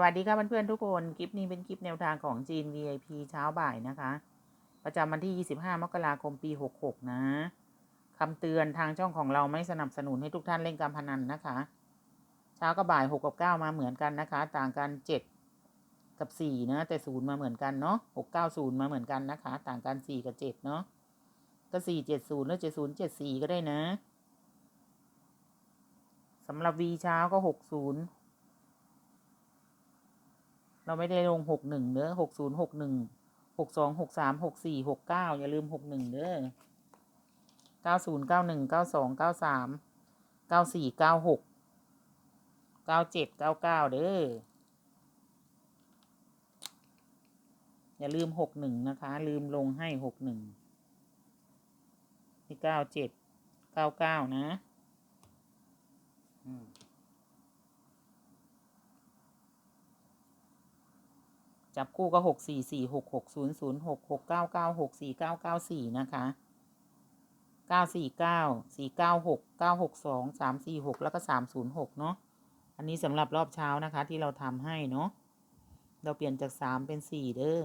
วัสดีค่ะเพื่อนๆทุกคน คลิปนี้เป็นคลิปแนวทางของจีน VIP เช้าบ่ายนะคะ ประจำวันที่ 25 มกราคม ปี 66 นะคำเตือนทางช่องของเราไม่สนับสนุนให้ทุกท่านเล่นการพนันนะคะ เช้ากับบ่าย 6 กับ 9 มาเหมือนกันนะคะ ต่างกัน 7 กับ 4 นะ แต่0มาเหมือนกันเนาะ6 9 0 มาเหมือนกันนะคะ ต่างกัน 4 กับ 7 เนาะก็4 7 0 แล้ว70 74 ก็ได้นะสำหรับ V เช้าก็ 60 เราไม่ได้ลงหกหนึ่งเด้อหกศูนย์หกหนึ่งหกสองหกสามหกสี่หกเก้าอย่าลืมหกหนึ่งเด้อเก้าศูนย์เก้าหนึ่งเก้าสองเก้าสามเก้าสี่เก้าหกเก้าเจ็ดเก้าเก้าเด้ออย่าลืมหกหนึ่งนะคะ ลืมลงให้หกหนึ่งที่เก้าเจ็ดเก้าเก้านะ จับคู่ก็หกสี่สี่หกหกศูนย์ศูนย์หกหกเก้าเก้าหกสี่เก้าเก้าสี่นะคะเก้าสี่เก้าสี่เก้าหกเก้าหกสองสามสี่หกแล้วก็สามศูนย์หกเนาะอันนี้สำหรับรอบเช้านะคะที่เราทำให้เนาะเราเปลี่ยนจากสามเป็นสี่เด้อ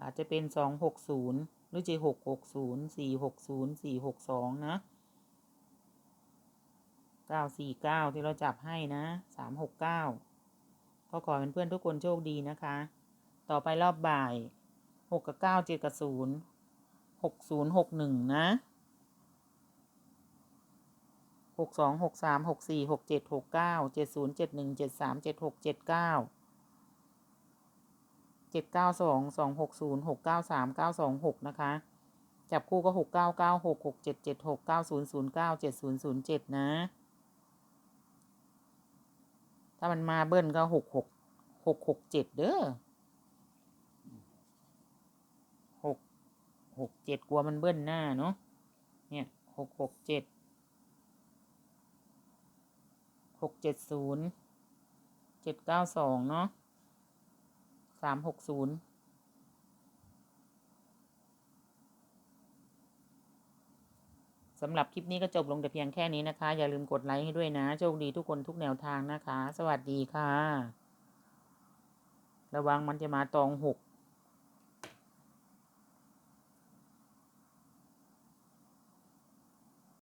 อาจจะเป็นสองหกศูนย์หรือจะหกหกศูนย์สี่หกศูนย์สี่หกสองนะ เก้าสี่เก้าที่เราจับให้นะสามหกเก้าก็ขอเป็นเพื่อนทุกคนโชคดีนะคะ ต่อไปรอบบ่ายหกกับเก้าเจ็ดกับศูนย์หกศูนย์หกหนึ่งนะหกสองหกสามหกสี่หกเจ็ดหกเก้าเจ็ดศูนย์เจ็ดหนึ่งเจ็ดสามเจ็ดหกเจ็ดเก้าเจ็ดเก้าสองสองหกศูนย์หกเก้าสามเก้าสองหกนะคะ จับคู่ก็หกเก้าเก้าหกหกเจ็ดเจ็ดหกเก้าศูนย์ศูนย์เก้าเจ็ดศูนย์ศูนย์เจ็ดนะ ถ้ามันมาเบิ้ลก็หกหกหกหกเจ็ดเด้อหกหกเจ็ดกลัวมันเบิ้ลหน้าเนาะเนี่ยหกหกเจ็ดหกเจ็ดศูนย์เจ็ดเก้าสองเนาะสามหกศูนย์ สำหรับคลิปนี้ก็จบลงแต่เพียงแค่นี้นะคะ อย่าลืมกดไลค์ให้ด้วยนะ โชคดีทุกคนทุกแนวทางนะคะ สวัสดีค่ะ ระวังมันจะมาตองหก